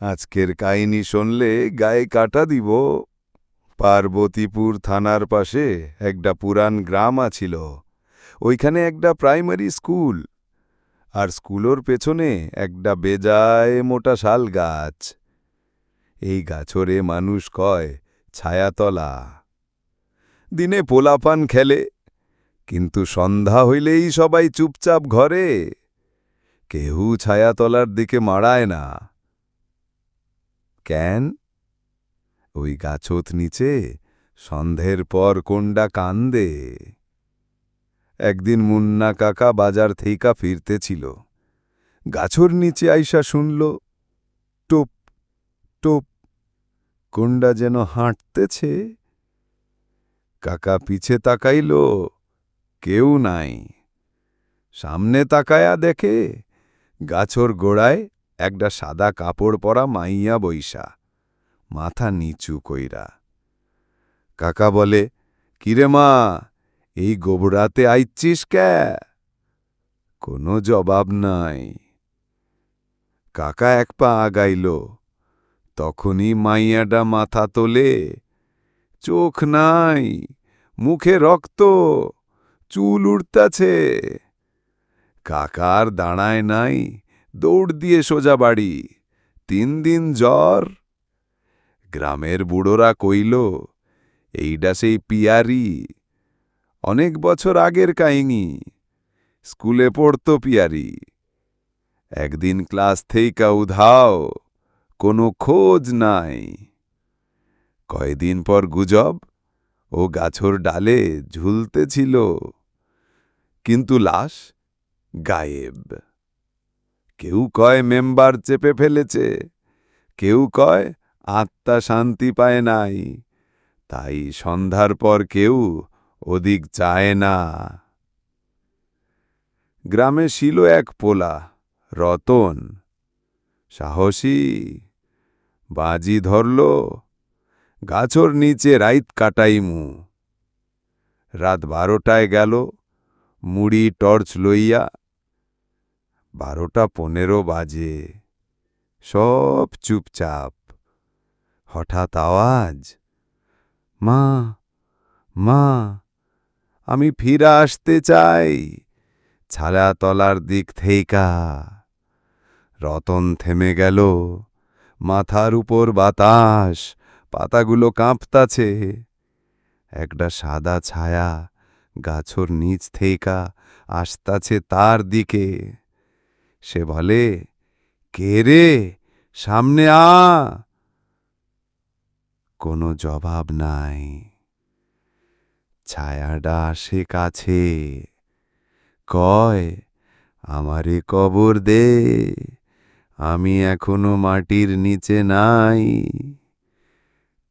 আজকের কাহিনী শুনলে গায়ে কাটা দিব। পার্বতীপুর থানার পাশে একটা পুরান গ্রাম আছিল। ওইখানে একটা প্রাইমারি স্কুল। আর স্কুলোর পেছনে একটা বেজায় মোটা শাল গাছ। এই গাছরে মানুষ কয়, ছায়াতলা। দিনে পোলাপান খেলে, কিন্তু সন্ধ্যা হইলেই সবাই চুপচাপ ঘরে। কেউ ছায়াতলার দিকে মাড়ায় না। কেন? ওই গাছত নিচে সন্ধের পর কোনডা কান্দে? একদিন মুন্না কাকা বাজার থেইকা ফিরতেছিল। গাছর নিচে আইসা শুনল, টোপ টোপ, কোনডা যেন হাঁটতেছে? কাকা পিছে তাকাইল, কেউ নাই। সামনে তাকায়া দেখে গাছর গোড়ায় একটা সাদা কাপড় পরা মাইয়া বইসা মাথা নিচু কইরা। কাকা বলে, কিরে মা, এই গোবরাতে আইচ্ছিস ক্যা কোনো জবাব নাই। কাকা এক পা আগাইল। তখনই মাইয়াডা মাথা তোলে। চোখ নাই, মুখে রক্ত, চুল উড়তাছে। কাকার দাঁড়ায় নাই দৌড় দিয়ে সোজা বাড়ি। তিন দিন জ্বর। গ্রামের বুড়োরা কইল, এইডা সেই পিয়ারি। অনেক বছর আগের কাহিনী। স্কুলে পড়তো পিয়ারি। একদিন ক্লাস থেইকা উধাও, কোনো খোঁজ নাই। কয়দিন পর গুজব, ও গাছর ডালে ঝুলতেছিল। কিন্তু লাশ গায়েব। কেউ কয় মেম্বার চেপে ফেলেছে, কেউ কয় আত্মা শান্তি পায় নাই, তাই সন্ধ্যার পর কেউ ওদিক চায় না। গ্রামে ছিল এক পোলা, রতন। সাহসী, বাজি ধরল, গাছর নিচে রাইত কাটাইমু। রাত বারোটায় গেল, মুড়ি টর্চ লইয়া বারোটা পনেরো বাজে। সব চুপচাপ। হঠাৎ আওয়াজ, মা মা, আমি ফিরে আসতে চাই। ছালা তলার দিক থেইকা। রতন থেমে গেল। মাথার উপর বাতাস, পাতাগুলো কাঁপতাছে। একটা সাদা ছায়া গাছর নিচ থেইকা আসতাছে তার দিকে। সে বলে, কে রে? সামনে আ। কোনো জবাব নাই। ছায়াডা আসে কাছে, কয়, আমারে কবর দে, আমি এখনও মাটির নিচে নাই।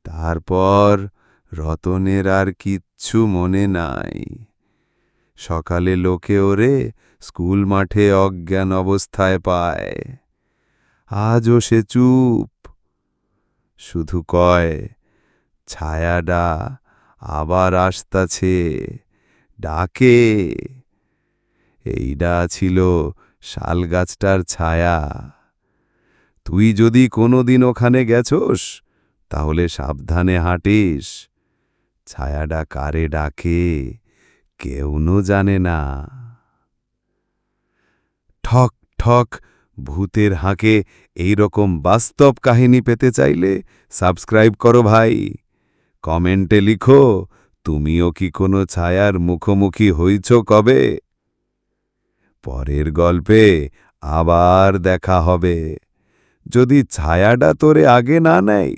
তারপর রতনের আর কিচ্ছু মনে নাই। সকালে লোকে ওরে স্কুল মাঠে অজ্ঞান অবস্থায় পায়। আজও সে চুপ। শুধু কয়, ছায়াডা, আবার আসতাছে। ডাকে। এইডা ছিল শাল গাছটার ছায়া। তুই যদি কোনোদিন ওখানে গেছস, তাহলে সাবধানে হাঁটিস। ছায়াডা কারে ডাকে কেউনো জানে না। ঠক ঠক, ভূতের হাঁকে এই রকম বাস্তব কাহিনী পেতে চাইলে সাবস্ক্রাইব করো ভাই। কমেন্টে লিখো, তুমিও কি কোনো ছায়ার মুখোমুখি হইছ কবে? পরের গল্পে আবার দেখা হবে। যদি ছায়াটা তোরে আগে না নেয়